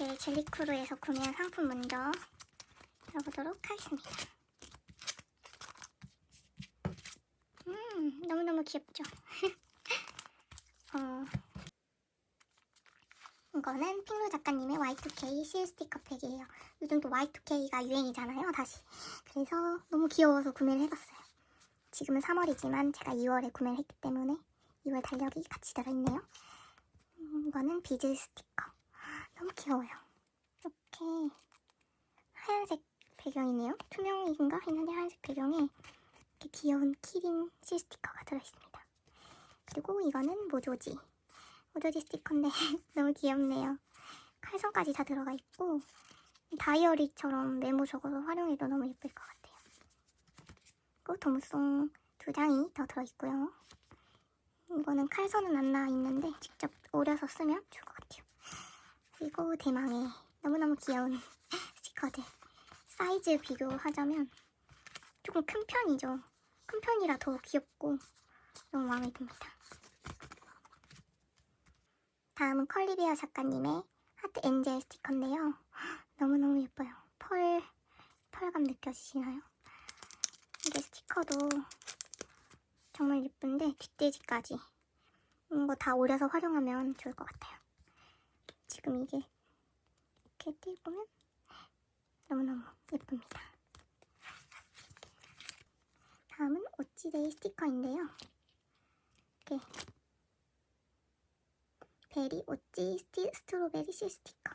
이렇게 젤리크루에서 구매한 상품 먼저 열어보도록 하겠습니다. 음, 너무너무 귀엽죠? 어, 이거는 핑로 작가님의 Y2K 실 스티커 팩이에요. 요즘 또 Y2K가 유행이잖아요, 다시. 그래서 너무 귀여워서 구매를 해봤어요. 지금은 3월이지만 제가 2월에 구매를 했기 때문에 2월 달력이 같이 들어있네요. 음, 이거는 비즈 스티커. 너무 귀여워요. 이렇게 하얀색 배경이네요. 투명인가 했는데 하얀색 배경에 이렇게 귀여운 키링 실 스티커가 들어있습니다. 그리고 이거는 모조지. 모조지 스티커인데 너무 귀엽네요. 칼선까지 다 들어가 있고 다이어리처럼 메모적으로 활용해도 너무 예쁠 것 같아요. 그리고 도무송 두 장이 더 들어있고요. 이거는 칼선은 안 나와 있는데 직접 오려서 쓰면 좋을 것 같아요. 그리고 대망의 너무너무 귀여운 스티커들. 사이즈 비교하자면 조금 큰 편이죠. 큰 편이라 더 귀엽고 너무 마음에 듭니다. 다음은 컬리비아 작가님의 하트 엔젤 스티커인데요. 너무너무 예뻐요. 펄, 펄감 느껴지시나요? 이게 스티커도 정말 예쁜데 뒷돼지까지 이거 다 오려서 활용하면 좋을 것 같아요. 지금 이게 이렇게 띄보면 너무너무 예쁩니다. 다음은 오찌데이 스티커인데요. 이렇게 베리 오찌 스티, 스트로베리 실 스티커.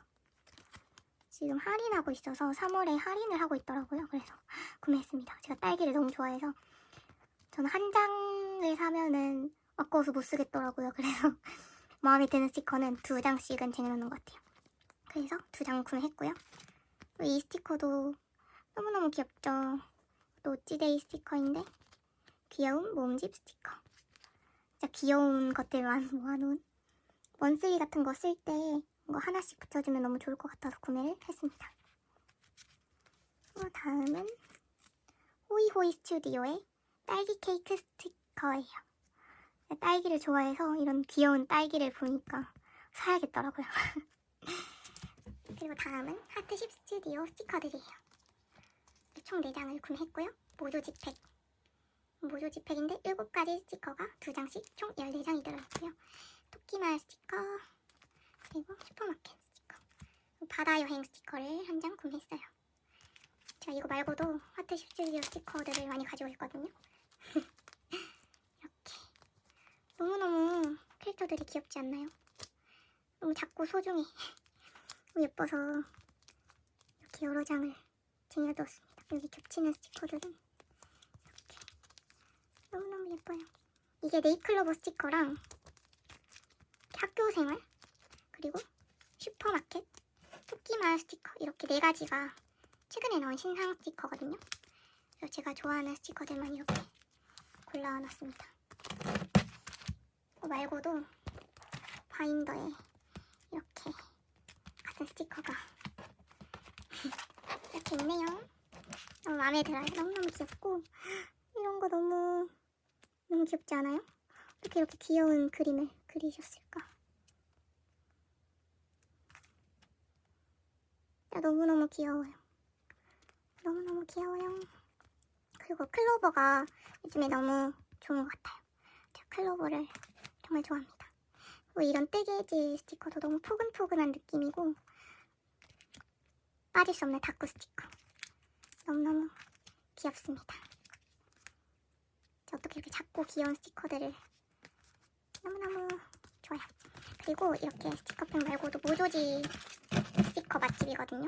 지금 할인하고 있어서 3월에 할인을 하고 있더라고요. 그래서 구매했습니다. 제가 딸기를 너무 좋아해서 저는 한 장을 사면은 아까워서 못 쓰겠더라고요. 그래서 마음에 드는 스티커는 두 장씩은 쟁여놓는 것 같아요. 그래서 두 장 구매했고요. 또이 스티커도 너무너무 귀엽죠. 또 오찌데이 스티커인데 귀여운 몸집 스티커. 진짜 귀여운 것들만 모아놓은 원쓰리 같은 거 쓸 때 이거 하나씩 붙여주면 너무 좋을 것 같아서 구매를 했습니다. 그 다음은 호이호이 스튜디오의 딸기 케이크 스티커예요. 딸기를 좋아해서 이런 귀여운 딸기를 보니까 사야겠더라고요. 그리고 다음은 하트십 스튜디오 스티커들이에요. 총 4장을 구매했고요. 모조 지팩. 모조 지팩인데 7가지 스티커가 2장씩 총 14장이 들어있고요. 토끼마을 스티커, 그리고 슈퍼마켓 스티커, 바다 여행 스티커를 한 장 구매했어요. 제가 이거 말고도 하트십 스튜디오 스티커들을 많이 가지고 있거든요. 너무너무 캐릭터들이 귀엽지 않나요? 너무 작고 소중해. 너무 예뻐서 이렇게 여러 장을 쟁여두었습니다. 여기 겹치는 스티커들은 이렇게 너무너무 예뻐요. 이게 네이클로버 스티커랑 학교 생활 그리고 슈퍼마켓 토끼마을 스티커 이렇게 네 가지가 최근에 나온 신상 스티커거든요. 그래서 제가 좋아하는 스티커들만 이렇게 골라놨습니다. 어, 말고도 바인더에 이렇게 같은 스티커가 이렇게 있네요. 너무 마음에 들어요. 너무너무 귀엽고 이런 거 너무 너무 귀엽지 않아요? 어떻게 이렇게 귀여운 그림을 그리셨을까? 야, 너무너무 귀여워요. 너무너무 귀여워요. 그리고 클로버가 요즘에 너무 좋은 것 같아요. 제가 클로버를 정말 좋아합니다. 그리고 이런 뜨개질 스티커도 너무 포근포근한 느낌이고 빠질 수 없는 다크 스티커. 너무너무 귀엽습니다. 저 어떻게 이렇게 작고 귀여운 스티커들을 너무너무 좋아요. 그리고 이렇게 스티커팩 말고도 모조지 스티커 맛집이거든요.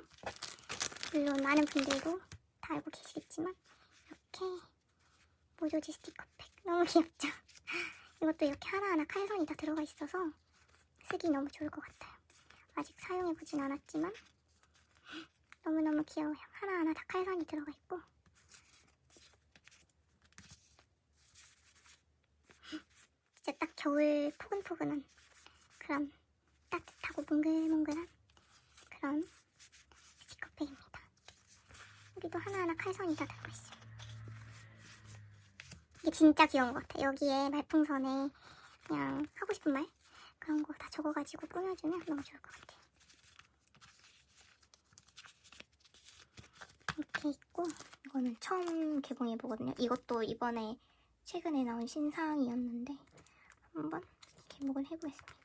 물론 많은 분들도 다 알고 계시겠지만 이렇게 모조지 스티커팩 너무 귀엽죠? 이것도 이렇게 하나하나 칼선이 다 들어가 있어서 쓰기 너무 좋을 것 같아요. 아직 사용해보진 않았지만 너무너무 귀여워요. 하나하나 다 칼선이 들어가 있고 진짜 딱 겨울 포근포근한 그런 따뜻하고 몽글몽글한 그런 스티커팩 칼선이 다 들어있어요. 이게 진짜 귀여운 것 같아. 여기에 말풍선에 그냥 하고 싶은 말 그런 거 다 적어가지고 꾸며주면 너무 좋을 것 같아요. 이렇게 있고 이거는 처음 개봉해 보거든요. 이것도 이번에 최근에 나온 신상이었는데 한번 개봉을 해보겠습니다.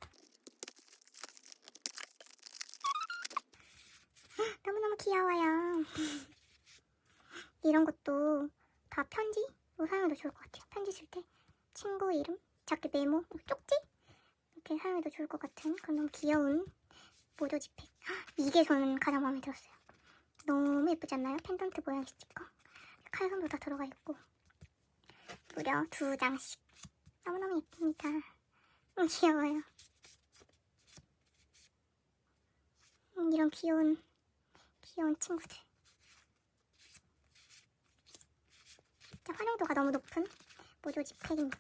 너무너무 귀여워요. 이런 것도 다 편지로 사용해도 좋을 것 같아요. 편지 쓸 때 친구 이름, 작게 메모, 뭐 쪽지 이렇게 사용해도 좋을 것 같은 그런 너무 귀여운 모조 지팩. 헉, 이게 저는 가장 마음에 들었어요. 너무 예쁘지 않나요? 펜던트 모양 스티커. 칼선도 다 들어가 있고 무려 두 장씩. 너무너무 예쁩니다. 음, 귀여워요. 음, 이런 귀여운 귀여운 친구들. 진짜 활용도가 너무 높은 모조지 팩입니다.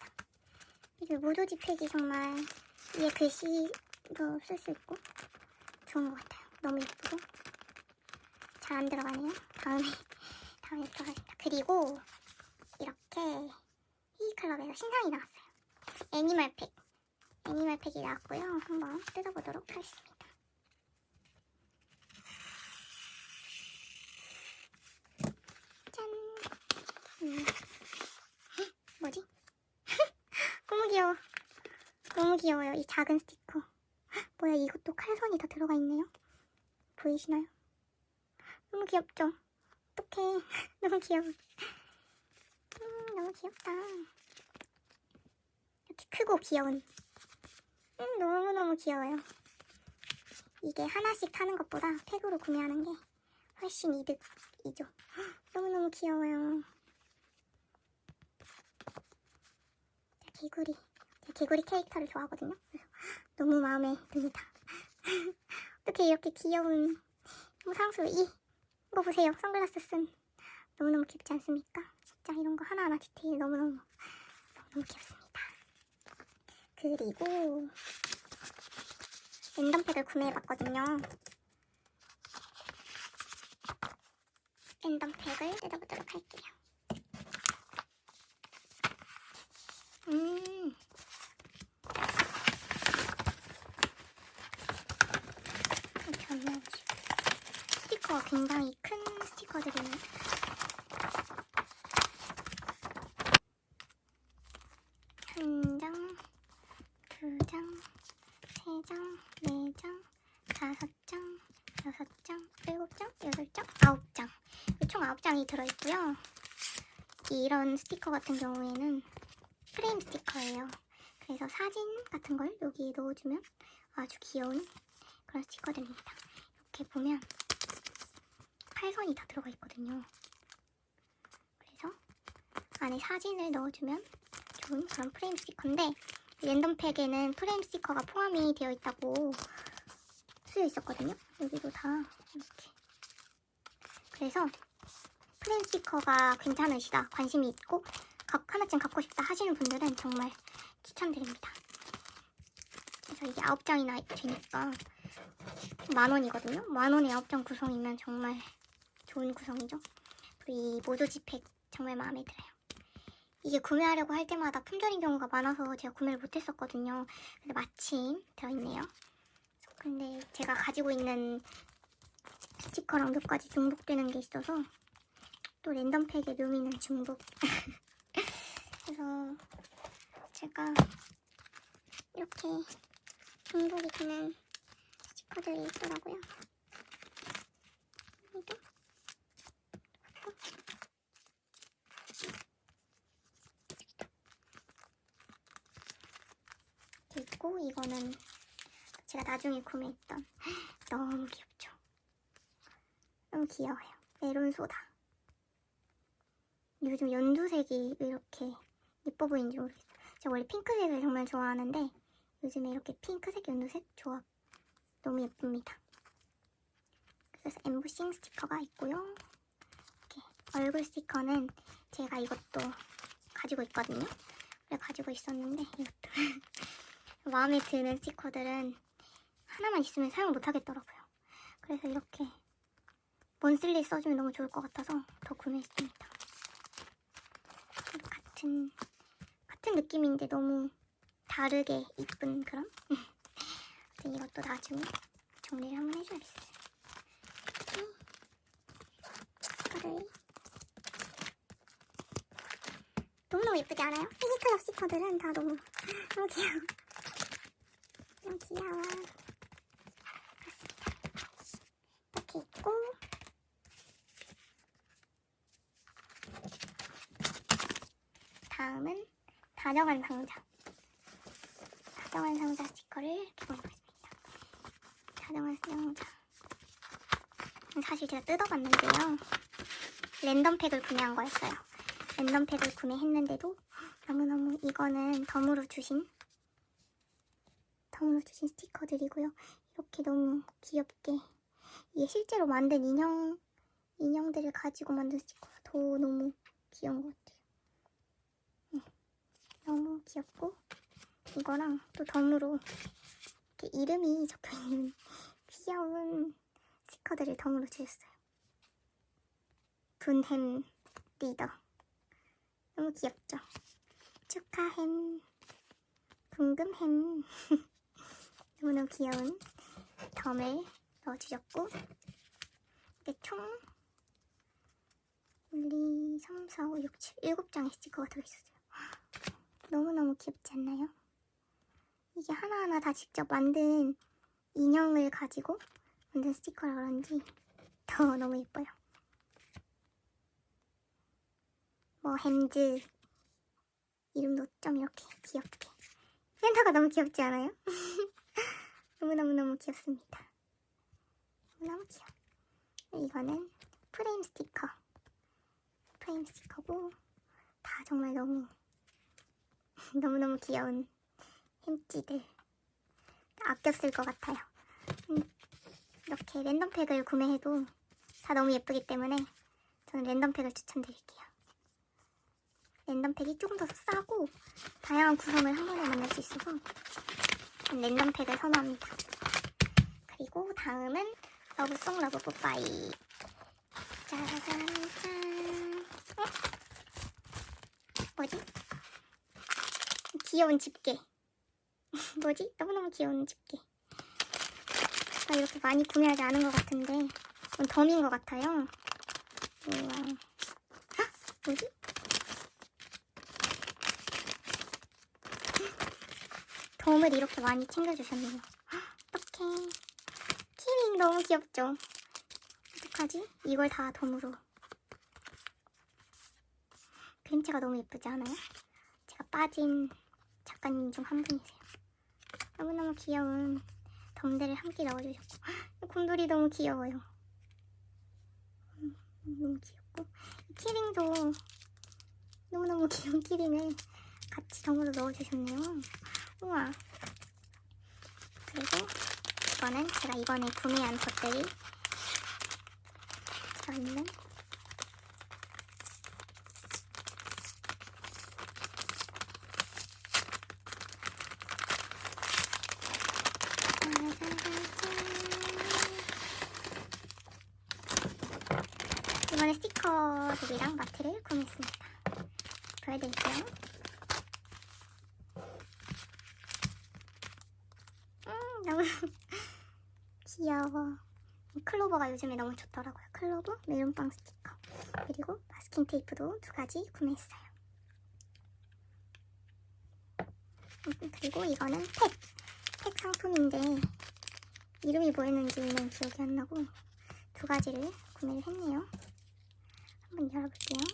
이게 모조지 팩이 정말 위에 글씨도 쓸 수 있고 좋은 것 같아요. 너무 예쁘고 잘 안 들어가네요. 다음에 다음에 들어가겠습니다. 그리고 이렇게 히클럽에서 신상이 나왔어요. 애니멀 팩. 애니멀 팩이 나왔고요. 한번 뜯어보도록 하겠습니다. 짠. 뭐지? 너무 귀여워. 너무 귀여워요. 이 작은 스티커. 헉, 뭐야, 이것도 칼선이 다 들어가 있네요. 보이시나요? 너무 귀엽죠? 어떡해. 너무 귀여워. 음, 너무 귀엽다. 이렇게 크고 귀여운. 음, 너무너무 귀여워요. 이게 하나씩 사는 것보다 팩으로 구매하는 게 훨씬 이득이죠. 헉, 너무너무 귀여워요. 자, 개구리. 개구리 캐릭터를 좋아하거든요. 너무 마음에 듭니다. 어떻게 이렇게 귀여운 무상수 이 이거 보세요. 선글라스 쓴 너무너무 귀엽지 않습니까? 진짜 이런 거 하나하나 디테일 너무너무 너무너무 귀엽습니다. 그리고 랜덤팩을 구매해봤거든요. 랜덤팩을 뜯어보도록 할게요. 음. 스티커가 굉장히 큰 스티커들이네요. 한 장, 두 장, 세 장, 네 장, 다섯 장, 여섯 장, 일곱 장, 여덟 장, 아홉 장. 총 아홉 장이 들어있고요. 이런 스티커 같은 경우에는 프레임 스티커예요. 그래서 사진 같은 걸 여기에 넣어주면 아주 귀여운 그런 스티커들입니다. 이렇게 보면 팔선이 다 들어가 있거든요. 그래서 안에 사진을 넣어주면 좋은 그런 프레임 스티커인데 랜덤팩에는 프레임 스티커가 포함이 되어 있다고 쓰여 있었거든요. 여기도 다 이렇게. 그래서 프레임 스티커가 괜찮으시다, 관심이 있고 각 하나쯤 갖고 싶다 하시는 분들은 정말 추천드립니다. 그래서 이게 9장이나 되니까 만 원이거든요. 만 원에 9장 구성이면 정말 좋은 구성이죠. 이 모조지 팩 정말 마음에 들어요. 이게 구매하려고 할 때마다 품절인 경우가 많아서 제가 구매를 못했었거든요. 근데 마침 들어있네요. 근데 제가 가지고 있는 스티커랑 몇 가지 중복되는 게 있어서 또 랜덤팩에 묘미는 중복. 그래서 제가 이렇게 중복이 되는 스티커들이 있더라고요. 이도 있고 이거는 제가 나중에 구매했던 너무 귀엽죠. 너무 귀여워요. 메론 소다. 요즘 연두색이 왜 이렇게 예뻐 보이는지 모르겠어요. 제가 원래 핑크색을 정말 좋아하는데 요즘에 이렇게 핑크색, 연두색 조합 너무 예쁩니다. 그래서 엠보싱 스티커가 있고요. 이렇게 얼굴 스티커는 제가 이것도 가지고 있거든요. 그래 가지고 있었는데 이것도 마음에 드는 스티커들은 하나만 있으면 사용 못 하겠더라고요. 그래서 이렇게 먼슬리 써주면 너무 좋을 것 같아서 더 구매했습니다. 같은 같은 느낌인데 너무 다르게 이쁜 그런. 이것도 나중에 정리를 한번 해줘야겠어요. 음. 스티커를 너무너무 예쁘지 않아요? 피지컬 스티커들은 다 너무 너무 귀여워. 너무 귀여워. 이렇게 있고 다음은 다정한 상자. 다정한 상자 스티커를 개봉해보겠습니다. 다정한 상자. 사실 제가 뜯어봤는데요. 랜덤 팩을 구매한 거였어요. 랜덤 팩을 구매했는데도 너무너무 이거는 덤으로 주신 덤으로 주신 스티커들이고요. 이렇게 너무 귀엽게 이게 실제로 만든 인형 인형들을 가지고 만든 스티커가 더 너무 귀여운 것 같아요. 응. 너무 귀엽고 이거랑 또 덤으로 이렇게 이름이 적혀 있는 귀여운 스티커들을 덤으로 주셨어요. 분햄 리더 너무 귀엽죠? 축하햄 궁금햄 너무너무 귀여운 덤을 넣어주셨고 이게 총 1, 2, 3, 4, 5, 6, 7, 7장의 스티커가 들어있었어요. 너무너무 귀엽지 않나요? 이게 하나하나 다 직접 만든 인형을 가지고 만든 스티커라 그런지 더 너무 예뻐요. 뭐 햄즈 이름도 좀 이렇게 귀엽게 센터가 너무 귀엽지 않아요? 너무너무너무 귀엽습니다. 너무 귀여워. 이거는 프레임 스티커. 프레임 스티커고 다 정말 너무 너무너무 귀여운 햄찌들 쓸것 같아요. 음, 이렇게 랜덤 팩을 구매해도 다 너무 예쁘기 때문에 저는 랜덤 팩을 추천드릴게요. 랜덤 팩이 조금 더 싸고 다양한 구성을 한 번에 만날 수 있어서 저는 랜덤 팩을 선호합니다. 그리고 다음은 러브송 러브 뽀빠이 짜자잔 짠 어? 뭐지? 귀여운 집게 뭐지? 너무너무 귀여운 집게 제가 이렇게 많이 구매하지 않은 것 같은데 이건 덤인 것 같아요 우와 헉! 뭐지? 덤을 이렇게 많이 챙겨주셨네요 어떡해 키링 너무 귀엽죠? 어떡하지? 이걸 다 덤으로 그림체가 너무 예쁘지 않아요? 제가 빠진 작가님 중 한 분이세요. 너무너무 귀여운 덤들을 함께 넣어주셨고. 곰돌이 너무 귀여워요. 음, 너무 귀엽고. 이 키링도 너무너무 귀여운 키링을 같이 덤으로 넣어주셨네요. 우와. 그리고 이거는 제가 이번에 구매한 것들이 들어있는 이번에 스티커들이랑 마트를 구매했습니다. 보여드릴게요. 음, 너무 귀여워. 이 클로버가 요즘에 너무 좋더라고요. 클로버, 메론빵 스티커. 그리고 마스킹 테이프도 두 가지 구매했어요. 음, 그리고 이거는 팩. 팩 상품인데 이름이 뭐였는지는 기억이 안 나고 두 가지를 구매를 했네요. 한번 열어볼게요.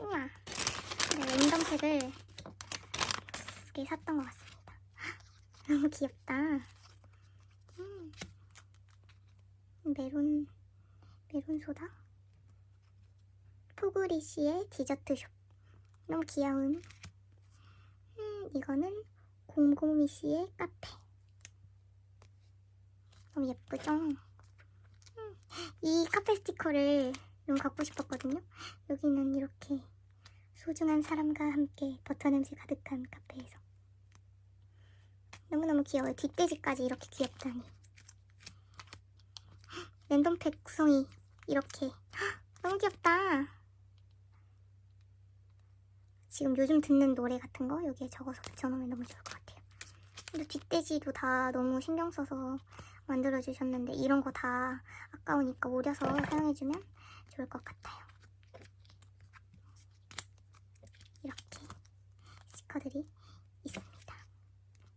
우와, 네, 랜덤 팩을 두 개 샀던 것 같습니다. 너무 귀엽다. 음. 메론, 메론 소다? 포그리시의 디저트숍. 너무 귀여운. 음, 이거는 곰곰이 씨의 카페. 너무 예쁘죠? 음, 이 카페 스티커를 너무 갖고 싶었거든요. 여기는 이렇게 소중한 사람과 함께 버터 냄새 가득한 카페에서 너무너무 귀여워요. 뒷돼지까지 이렇게 귀엽다니. 랜덤팩 구성이 이렇게 너무 귀엽다. 지금 요즘 듣는 노래 같은 거 여기에 적어서 붙여놓으면 너무 좋을 것 같아요. 근데 뒷돼지도 다 너무 신경 써서 만들어주셨는데 이런 거 다 아까우니까 오려서 사용해주면 좋을 것 같아요. 이렇게 스티커들이 있습니다.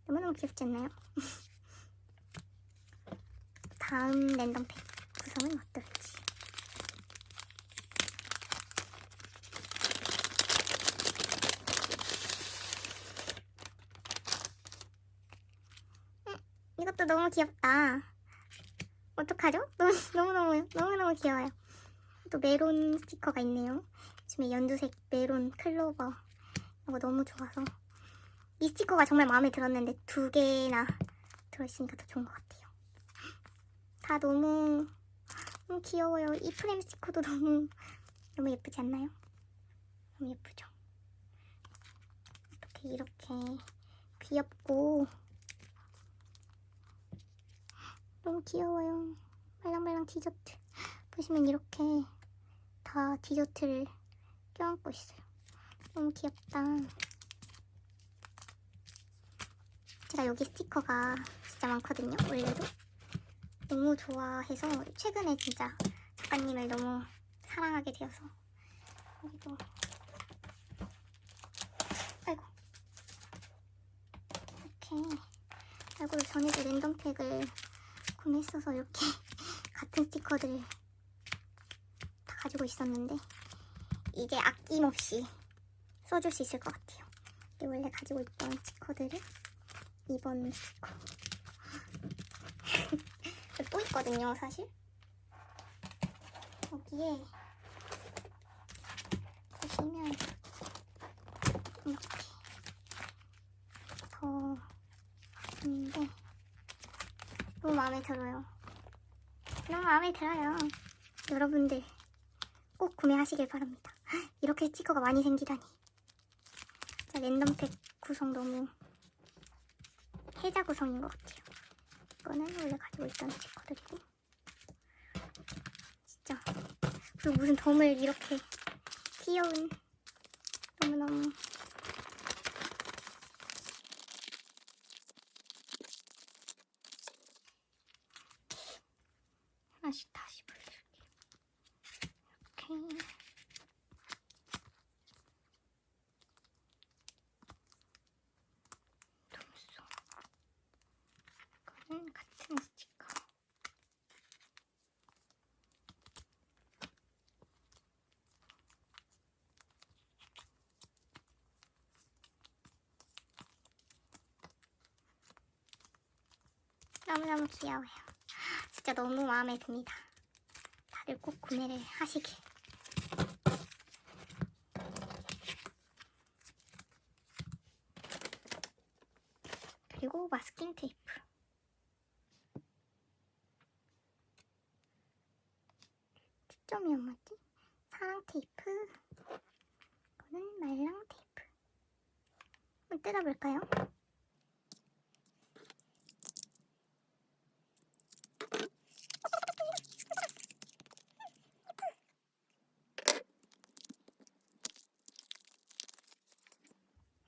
너무너무 귀엽지 않나요? 다음 랜덤 팩 구성은 어떨지. 음, 이것도 너무 귀엽다. 어떡하죠? 너무, 너무너무, 너무너무 귀여워요. 또 메론 스티커가 있네요. 요즘에 연두색 메론 클로버. 이거 너무 좋아서. 이 스티커가 정말 마음에 들었는데 두 개나 들어있으니까 더 좋은 것 같아요. 다 너무, 너무 귀여워요. 이 프레임 스티커도 너무, 너무 예쁘지 않나요? 너무 예쁘죠? 어떻게 이렇게 귀엽고 너무 귀여워요. 말랑말랑 디저트. 보시면 이렇게 다 디저트를 껴안고 있어요. 너무 귀엽다. 제가 여기 스티커가 진짜 많거든요. 원래도. 너무 좋아해서 최근에 진짜 작가님을 너무 사랑하게 되어서 여기도 아이고 이렇게 아이고 전에도 랜덤팩을 구매했어서 이렇게 같은 스티커들을 다 가지고 있었는데 이제 아낌없이 써줄 수 있을 것 같아요. 원래 가지고 있던 스티커들을 이번 스티커 또 있거든요, 사실. 여기에 보시면 이렇게 더 있는데 너무 마음에 들어요. 너무 마음에 들어요. 여러분들 꼭 구매하시길 바랍니다. 이렇게 스티커가 많이 생기다니. 진짜 랜덤팩 구성 너무 해자 구성인 것 같아요. 이거는 원래 가지고 있던 스티커들이고 진짜 그리고 무슨 덤을 이렇게 귀여운 너무너무 하나씩 다시 보여줄게요. 이렇게 둠소 이거는 같은 스티커 너무너무 귀여워요. 진짜 너무 마음에 듭니다. 다들 꼭 구매를 하시길. 그리고 마스킹 테이프. 초점이 안 맞지? 사랑 테이프. 이거는 말랑 테이프. 한번 뜯어볼까요?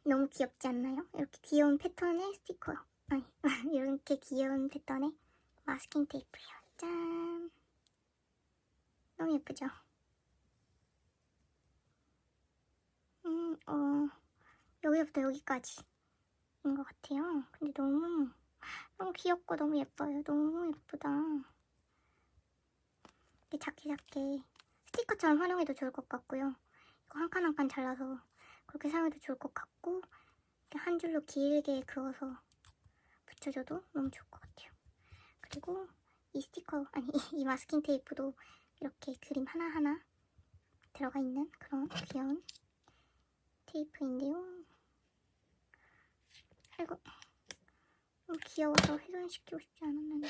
너무 않나요? 이렇게 귀여운 패턴의 스티커. 아니, 이렇게 귀여운 패턴의 마스킹 테이프예요. 짠. 너무 예쁘죠? 음, 어, 여기부터 여기까지 인 것 같아요. 근데 너무, 너무 귀엽고 너무 예뻐요. 너무 예쁘다. 이렇게 작게 작게 스티커처럼 활용해도 좋을 것 같고요. 이거 한 칸 한 칸 잘라서 그렇게 사용해도 좋을 것 같고 한 줄로 길게 그어서 붙여줘도 너무 좋을 것 같아요. 그리고 이 스티커 아니 이 마스킹 테이프도 이렇게 그림 하나하나 들어가 있는 그런 귀여운 테이프인데요. 아이고 귀여워서 훼손시키고 싶지 않았는데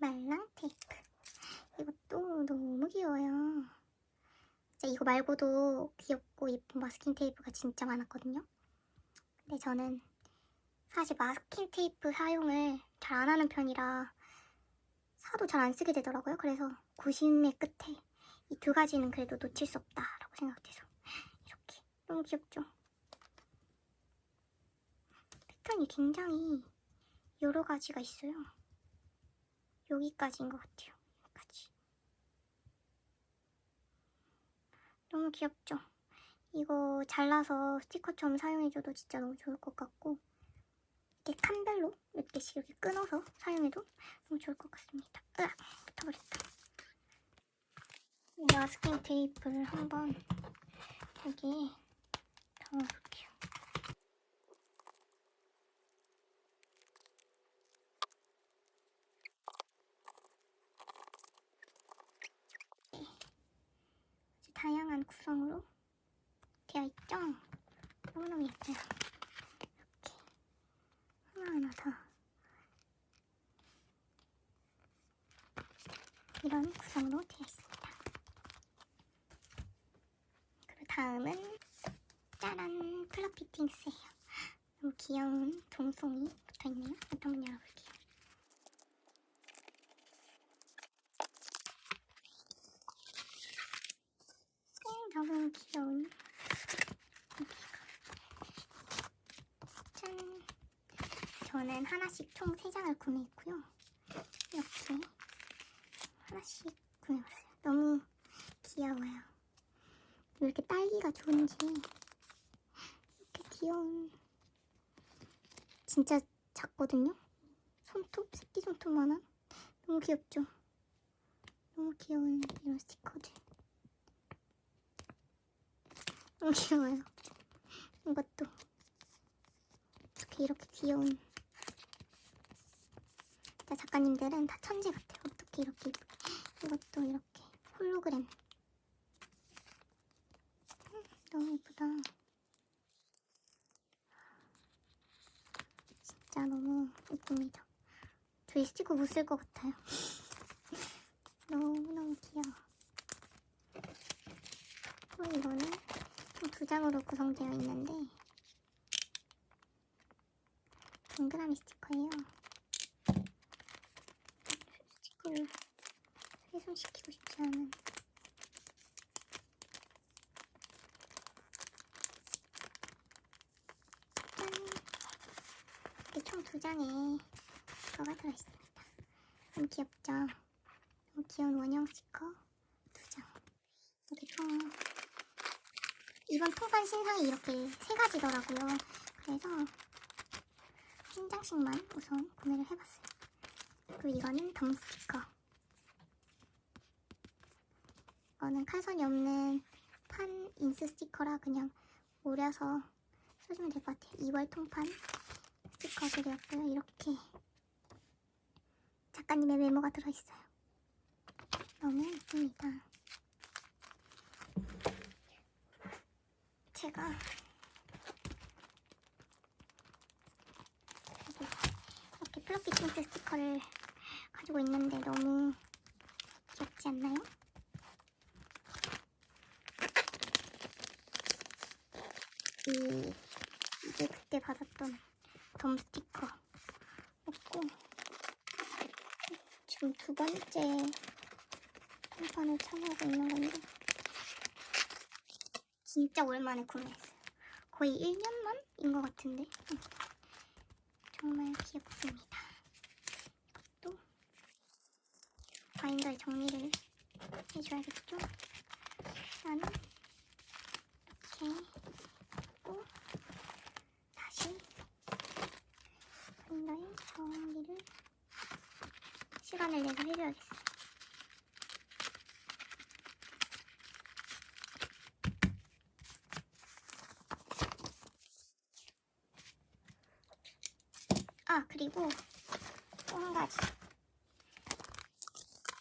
말랑 테이프. 이것도 귀여워요. 진짜 이거 말고도 귀엽고 예쁜 마스킹 테이프가 진짜 많았거든요. 근데 저는 사실 마스킹 테이프 사용을 잘 안 하는 편이라 사도 잘 안 쓰게 되더라고요. 그래서 고심의 끝에 이 두 가지는 그래도 놓칠 수 없다라고 생각돼서 이렇게 너무 귀엽죠? 패턴이 굉장히 여러 가지가 있어요. 여기까지인 것 같아요. 여기까지. 너무 귀엽죠? 이거 잘라서 스티커처럼 사용해줘도 진짜 너무 좋을 것 같고 이렇게 칸별로 몇 개씩 이렇게 끊어서 사용해도 너무 좋을 것 같습니다. 으악! 붙어버렸다. 이 마스킹 테이프를 한번 여기에 담아볼게요. 아주 다양한 구성으로 되어 있죠? 너무너무 예뻐요. 이렇게 하나하나 다 이런 구성으로 되어 있습니다. 그리고 다음은 짜란 플러 피팅스예요. 너무 귀여운 동송이 붙어있네요. 한번 열어볼게요. 음, 귀여운 짠! 저는 하나씩 총 3장을 구매했고요. 이렇게 하나씩 구매했어요. 너무 귀여워요. 왜 이렇게 딸기가 좋은지 이렇게 귀여운 진짜 작거든요. 손톱, 새끼 손톱만한 너무 귀엽죠? 너무 귀여운 이런 스티커들 너무 귀여워요. 이것도 어떻게 이렇게 귀여운 작가님들은 다 천재 같아요. 어떻게 이렇게 이것도 이렇게 홀로그램 음, 너무 예쁘다. 진짜 너무 예쁩니다. 저희 스티커 못 쓸 것 같아요. 너무너무 귀여워. 또 이거는 총두 장으로 구성되어 있는데 동그라미 스티커예요. 스티커를 훼손시키고 싶지 않은 짠! 이렇게 총 두 장에 스티커가 들어있습니다. 너무 귀엽죠? 너무 귀여운 원형 스티커 두 장. 이렇게 총 이번 통관 신상이 이렇게 세 가지더라고요. 그래서 한 장씩만 우선 구매를 해봤어요. 그리고 이거는 덤 스티커. 이거는 칼선이 없는 판 인스 스티커라 그냥 오려서 써주면 될 것 같아요. 2월 통판 스티커들이었고요. 이렇게 작가님의 메모가 들어있어요. 너무 예쁩니다. 제가. 이렇게 플러피 틴트 스티커를 가지고 있는데 너무 귀엽지 않나요? 이 이게 그때 받았던 덤 스티커 였고. 지금 두 번째 통판을 참여하고 있는 건데 진짜 오랜만에 구매했어요. 거의 1년 만인 것 같은데 응. 정말 귀엽습니다. 또 바인더에 정리를 해줘야겠죠? 일단은 이렇게 고 다시 바인더에 정리를 시간을 내서 해줘야겠어요. 아 그리고 또 한 가지.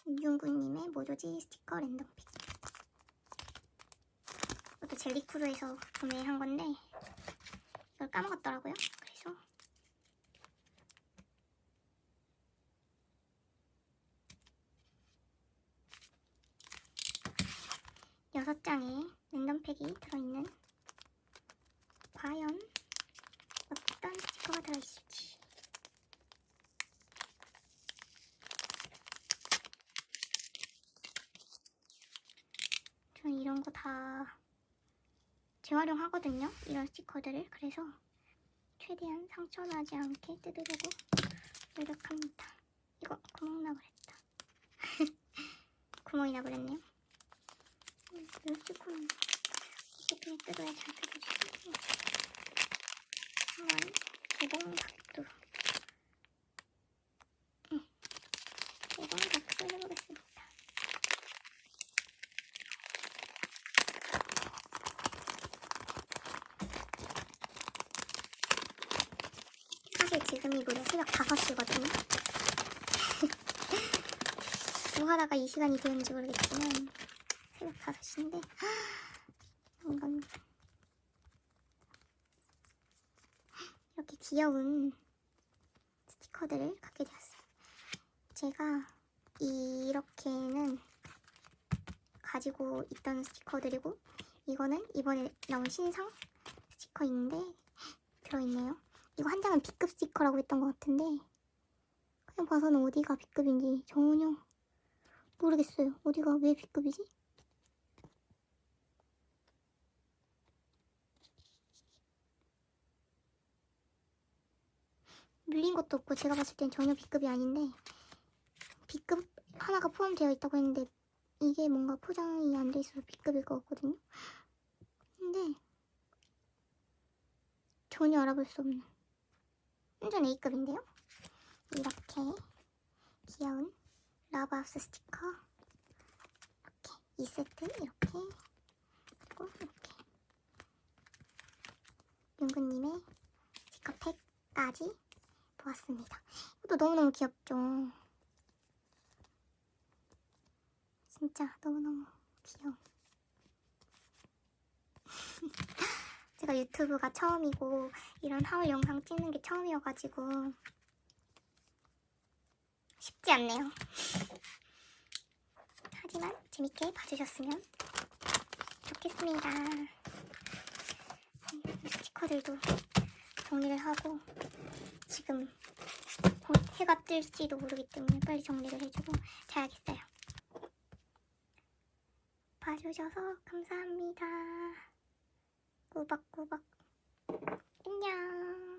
윤구님의 모조지 스티커 랜덤팩 이것도 젤리쿠르에서 구매한 건데 이걸 까먹었더라고요 그래서 다섯 장의 랜덤팩이 들어있는 과연 어떤 스티커가 들어있을지 저는 이런 거다 재활용하거든요. 이런 스티커들을. 그래서 최대한 상처나지 않게 뜯으려고 노력합니다. 이거 구멍 나버렸다. 구멍이 나버렸네요. 음, 이 스티커는 어떻게 뜯어야 잘 뜯어지지 한번 개봉 각도 6시거든요. 뭐 하다가 이 시간이 되는지 모르겠지만 새벽 5시인데 이건 이렇게 귀여운 스티커들을 갖게 되었어요. 제가 이렇게는 가지고 있던 스티커들이고 이거는 이번에 나온 신상 스티커인데 들어있네요. 이거 한 장은 B급 스티커라고 했던 것 같은데 그냥 봐서는 어디가 B급인지 전혀 모르겠어요. 어디가 왜 B급이지? 밀린 것도 없고 제가 봤을 땐 전혀 B급이 아닌데 B급 하나가 포함되어 있다고 했는데 이게 뭔가 포장이 안 돼 있어서 B급일 것 같거든요. 근데 전혀 알아볼 수 없는 완전 A급인데요? 이렇게 귀여운 러브하우스 스티커 이렇게 2세트 이렇게 그리고 이렇게 윤구님의 스티커팩까지 보았습니다. 이것도 너무너무 귀엽죠? 진짜 너무너무 귀여워. 제가 유튜브가 처음이고 이런 하울 영상 찍는 게 처음이어가지고 쉽지 않네요. 하지만 재밌게 봐주셨으면 좋겠습니다. 이 스티커들도 정리를 하고 지금 곧 해가 뜰지도 모르기 때문에 빨리 정리를 해주고 자야겠어요. 봐주셔서 감사합니다. 꾸박꾸박. 안녕